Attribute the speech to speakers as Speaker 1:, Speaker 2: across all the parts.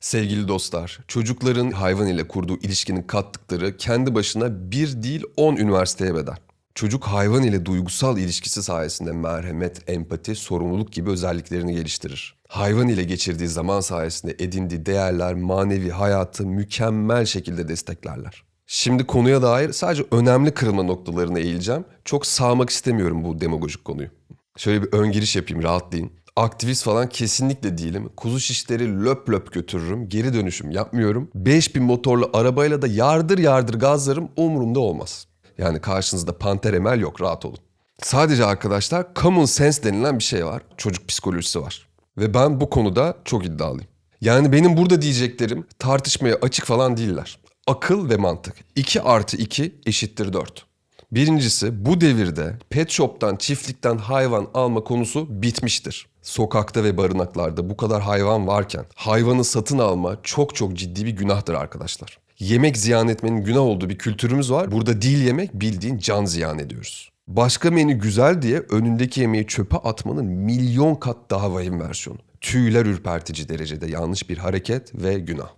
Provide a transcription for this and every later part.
Speaker 1: Sevgili dostlar, çocukların hayvan ile kurduğu ilişkinin kattıkları kendi başına bir değil 10 üniversiteye bedel. Çocuk hayvan ile duygusal ilişkisi sayesinde merhamet, empati, sorumluluk gibi özelliklerini geliştirir. Hayvan ile geçirdiği zaman sayesinde edindiği değerler manevi hayatı mükemmel şekilde desteklerler. Şimdi konuya dair sadece önemli kırılma noktalarına eğileceğim. Çok sağmak istemiyorum bu demagojik konuyu. Şöyle bir ön giriş yapayım rahatlayın. Aktivist falan kesinlikle değilim. Kuzu şişleri löp löp götürürüm. Geri dönüşüm yapmıyorum. 5000 motorlu arabayla da yardır yardır gazlarım umurumda olmaz. Yani karşınızda panter emel yok rahat olun. Sadece arkadaşlar common sense denilen bir şey var. Çocuk psikolojisi var. Ve ben bu konuda çok iddialıyım. Yani benim burada diyeceklerim tartışmaya açık falan değiller. Akıl ve mantık. 2 artı 2 eşittir 4. Birincisi bu devirde pet shop'tan çiftlikten hayvan alma konusu bitmiştir. Sokakta ve barınaklarda bu kadar hayvan varken hayvanı satın alma çok çok ciddi bir günahtır arkadaşlar. Yemek ziyan etmenin günah olduğu bir kültürümüz var. Burada değil yemek bildiğin can ziyan ediyoruz. Başka menü güzel diye önündeki yemeği çöpe atmanın milyon kat daha vahim versiyonu. Tüyler ürpertici derecede yanlış bir hareket ve günah.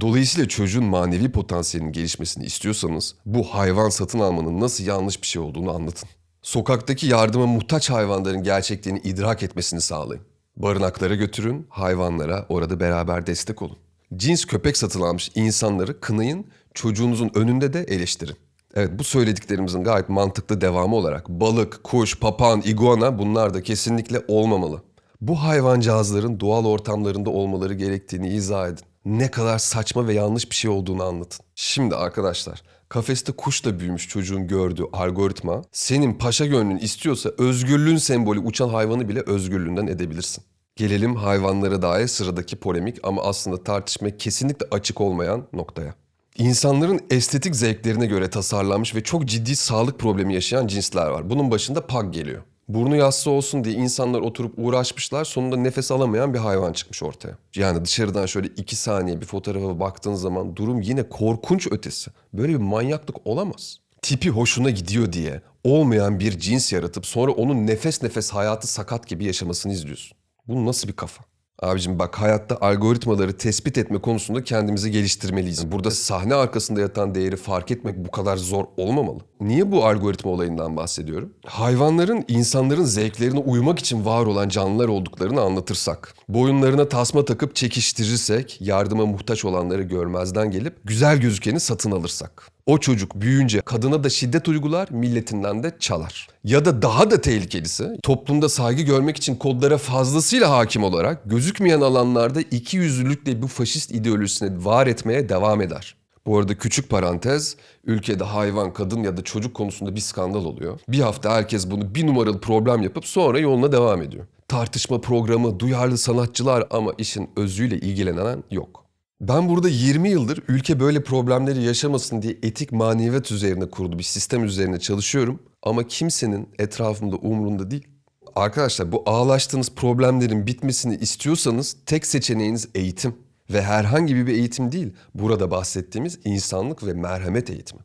Speaker 1: Dolayısıyla çocuğun manevi potansiyelinin gelişmesini istiyorsanız bu hayvan satın almanın nasıl yanlış bir şey olduğunu anlatın. Sokaktaki yardıma muhtaç hayvanların gerçekliğini idrak etmesini sağlayın. Barınaklara götürün, hayvanlara orada beraber destek olun. Cins köpek satın almış insanları kınayın, çocuğunuzun önünde de eleştirin. Evet bu söylediklerimizin gayet mantıklı devamı olarak balık, kuş, papağan, iguana bunlar da kesinlikle olmamalı. Bu hayvancağızların doğal ortamlarında olmaları gerektiğini izah edin. Ne kadar saçma ve yanlış bir şey olduğunu anlatın. Şimdi arkadaşlar, kafeste kuşla büyümüş çocuğun gördüğü algoritma senin paşa gönlün istiyorsa özgürlüğün sembolü uçan hayvanı bile özgürlüğünden edebilirsin. Gelelim hayvanlara dair sıradaki polemik ama aslında tartışmaya kesinlikle açık olmayan noktaya. İnsanların estetik zevklerine göre tasarlanmış ve çok ciddi sağlık problemi yaşayan cinsler var. Bunun başında pug geliyor. Burnu yassı olsun diye insanlar oturup uğraşmışlar. Sonunda nefes alamayan bir hayvan çıkmış ortaya. Yani dışarıdan şöyle iki saniye bir fotoğrafa baktığın zaman durum yine korkunç ötesi. Böyle bir manyaklık olamaz. Tipi hoşuna gidiyor diye olmayan bir cins yaratıp sonra onun nefes nefes hayatı sakat gibi yaşamasını izliyorsun. Bu nasıl bir kafa? Abicim bak hayatta algoritmaları tespit etme konusunda kendimizi geliştirmeliyiz. Burada sahne arkasında yatan değeri fark etmek bu kadar zor olmamalı. Niye bu algoritma olayından bahsediyorum? Hayvanların insanların zevklerine uymak için var olan canlılar olduklarını anlatırsak, boyunlarına tasma takıp çekiştirirsek, yardıma muhtaç olanları görmezden gelip güzel gözükeni satın alırsak. O çocuk büyüyünce kadına da şiddet uygular, milletinden de çalar. Ya da daha da tehlikelisi, toplumda saygı görmek için kodlara fazlasıyla hakim olarak gözükmeyen alanlarda iki yüzlülükle bu faşist ideolojisini var etmeye devam eder. Bu arada küçük parantez, ülkede hayvan, kadın ya da çocuk konusunda bir skandal oluyor. Bir hafta herkes bunu bir numaralı problem yapıp sonra yoluna devam ediyor. Tartışma programı, duyarlı sanatçılar ama işin özüyle ilgilenen yok. Ben burada 20 yıldır ülke böyle problemleri yaşamasın diye etik maneviyat üzerine kurulu bir sistem üzerine çalışıyorum. Ama kimsenin etrafımda umrunda değil. Arkadaşlar bu ağlaştığınız problemlerin bitmesini istiyorsanız tek seçeneğiniz eğitim. Ve herhangi bir eğitim değil, burada bahsettiğimiz insanlık ve merhamet eğitimi.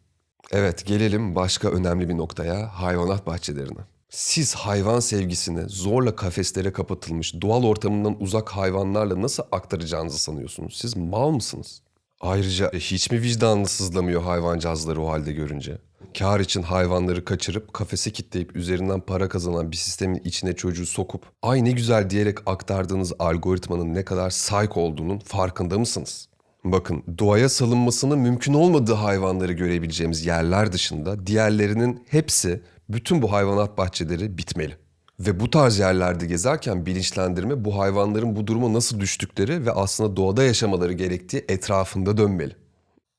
Speaker 1: Evet gelelim başka önemli bir noktaya, hayvanat bahçelerine. Siz hayvan sevgisini zorla kafeslere kapatılmış, doğal ortamından uzak hayvanlarla nasıl aktaracağınızı sanıyorsunuz? Siz mal mısınız? Ayrıca e, hiç mi vicdanlı sızlamıyor hayvancağızları o halde görünce? Kar için hayvanları kaçırıp kafese kitleyip üzerinden para kazanan bir sistemin içine çocuğu sokup ay ne güzel diyerek aktardığınız algoritmanın ne kadar psycho olduğunun farkında mısınız? Bakın doğaya salınmasının mümkün olmadığı hayvanları görebileceğimiz yerler dışında diğerlerinin hepsi bütün bu hayvanat bahçeleri bitmeli. Ve bu tarz yerlerde gezerken bilinçlendirme bu hayvanların bu duruma nasıl düştükleri ve aslında doğada yaşamaları gerektiği etrafında dönmeli.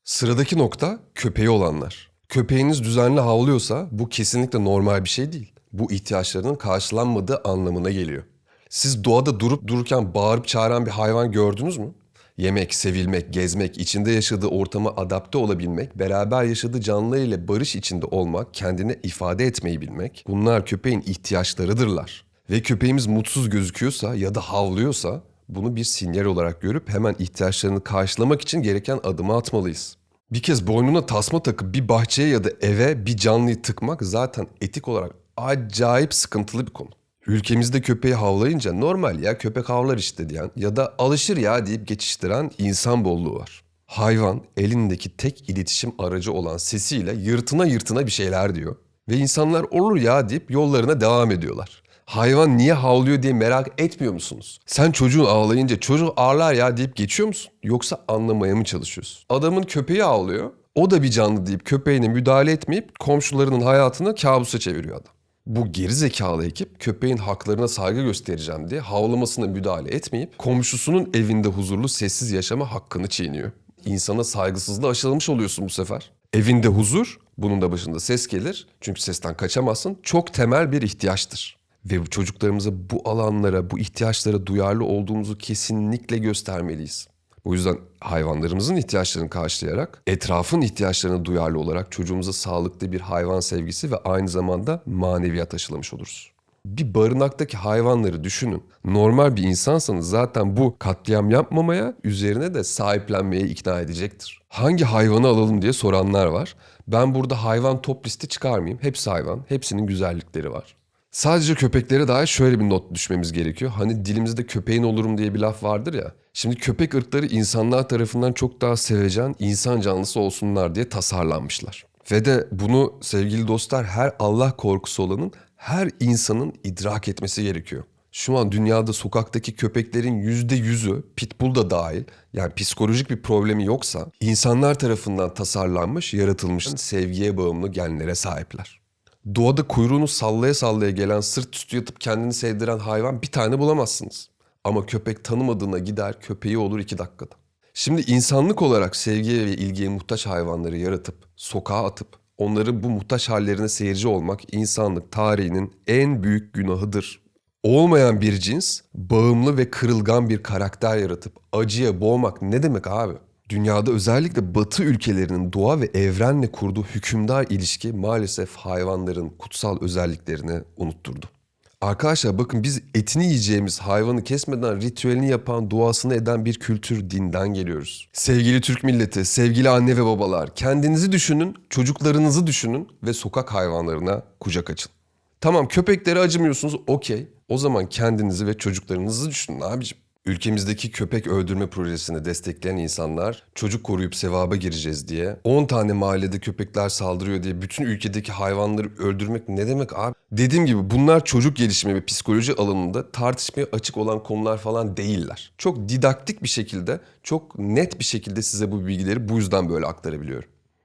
Speaker 1: Sıradaki nokta köpeği olanlar. Köpeğiniz düzenli havlıyorsa bu kesinlikle normal bir şey değil. Bu ihtiyaçlarının karşılanmadığı anlamına geliyor. Siz doğada durup dururken bağırıp çağıran bir hayvan gördünüz mü? Yemek, sevilmek, gezmek, içinde yaşadığı ortama adapte olabilmek, beraber yaşadığı canlılarıyla barış içinde olmak, kendini ifade etmeyi bilmek bunlar köpeğin ihtiyaçlarıdırlar. Ve köpeğimiz mutsuz gözüküyorsa ya da havlıyorsa bunu bir sinyal olarak görüp hemen ihtiyaçlarını karşılamak için gereken adımı atmalıyız. Bir kez boynuna tasma takıp bir bahçeye ya da eve bir canlıyı tıkmak zaten etik olarak acayip sıkıntılı bir konu. Ülkemizde köpeği havlayınca normal ya köpek havlar işte diyen ya da alışır ya deyip geçiştiren insan bolluğu var. Hayvan elindeki tek iletişim aracı olan sesiyle yırtına yırtına bir şeyler diyor. Ve insanlar olur ya deyip yollarına devam ediyorlar. Hayvan niye havlıyor diye merak etmiyor musunuz? Sen çocuğun ağlayınca çocuk ağlar ya deyip geçiyor musun? Yoksa anlamaya mı çalışıyorsun? Adamın köpeği ağlıyor. O da bir canlı deyip köpeğine müdahale etmeyip komşularının hayatını kabusa çeviriyor adam. Bu geri zekalı ekip köpeğin haklarına saygı göstereceğim diye havlamasına müdahale etmeyip komşusunun evinde huzurlu sessiz yaşama hakkını çiğniyor. İnsana saygısızlığı aşılamış oluyorsun bu sefer. Evinde huzur, bunun da başında ses gelir. Çünkü sesten kaçamazsın. Çok temel bir ihtiyaçtır. Ve çocuklarımıza bu alanlara, bu ihtiyaçlara duyarlı olduğumuzu kesinlikle göstermeliyiz. O yüzden hayvanlarımızın ihtiyaçlarını karşılayarak, etrafın ihtiyaçlarına duyarlı olarak çocuğumuza sağlıklı bir hayvan sevgisi ve aynı zamanda maneviyat aşılamış oluruz. Bir barınaktaki hayvanları düşünün. Normal bir insansanız zaten bu katliam yapmamaya, üzerine de sahiplenmeye ikna edecektir. Hangi hayvanı alalım diye soranlar var. Ben burada hayvan top listi çıkarmayayım. Hepsi hayvan, hepsinin güzellikleri var. Sadece köpeklere dair şöyle bir not düşmemiz gerekiyor. Hani dilimizde köpeğin olurum diye bir laf vardır ya. Şimdi köpek ırkları insanlar tarafından çok daha sevecen insan canlısı olsunlar diye tasarlanmışlar. Ve de bunu sevgili dostlar her Allah korkusu olanın her insanın idrak etmesi gerekiyor. Şu an dünyada sokaktaki köpeklerin yüzde yüzü, pitbull da dahil, yani psikolojik bir problemi yoksa insanlar tarafından tasarlanmış, yaratılmış sevgiye bağımlı genlere sahipler. Doğada kuyruğunu sallaya sallaya gelen sırt üstü yatıp kendini sevdiren hayvan bir tane bulamazsınız. Ama köpek tanımadığına gider köpeği olur iki dakikada. Şimdi insanlık olarak sevgiye ve ilgiye muhtaç hayvanları yaratıp, sokağa atıp, onların bu muhtaç hallerine seyirci olmak insanlık tarihinin en büyük günahıdır. Olmayan bir cins, bağımlı ve kırılgan bir karakter yaratıp acıya boğmak ne demek abi? Dünyada özellikle batı ülkelerinin doğa ve evrenle kurduğu hükümdar ilişki maalesef hayvanların kutsal özelliklerini unutturdu. Arkadaşlar bakın biz etini yiyeceğimiz hayvanı kesmeden ritüelini yapan, duasını eden bir kültür, dinden geliyoruz. Sevgili Türk milleti, sevgili anne ve babalar, kendinizi düşünün, çocuklarınızı düşünün ve sokak hayvanlarına kucak açın. Tamam köpeklere acımıyorsunuz, okey. O zaman kendinizi ve çocuklarınızı düşünün abicim. Ülkemizdeki köpek öldürme projesini destekleyen insanlar çocuk koruyup sevaba gireceğiz diye 10 tane mahallede köpekler saldırıyor diye bütün ülkedeki hayvanları öldürmek ne demek abi? Dediğim gibi bunlar çocuk gelişimi ve psikoloji alanında tartışmaya açık olan konular falan değiller. Çok didaktik bir şekilde, çok net bir şekilde size bu bilgileri bu yüzden böyle aktarabiliyorum.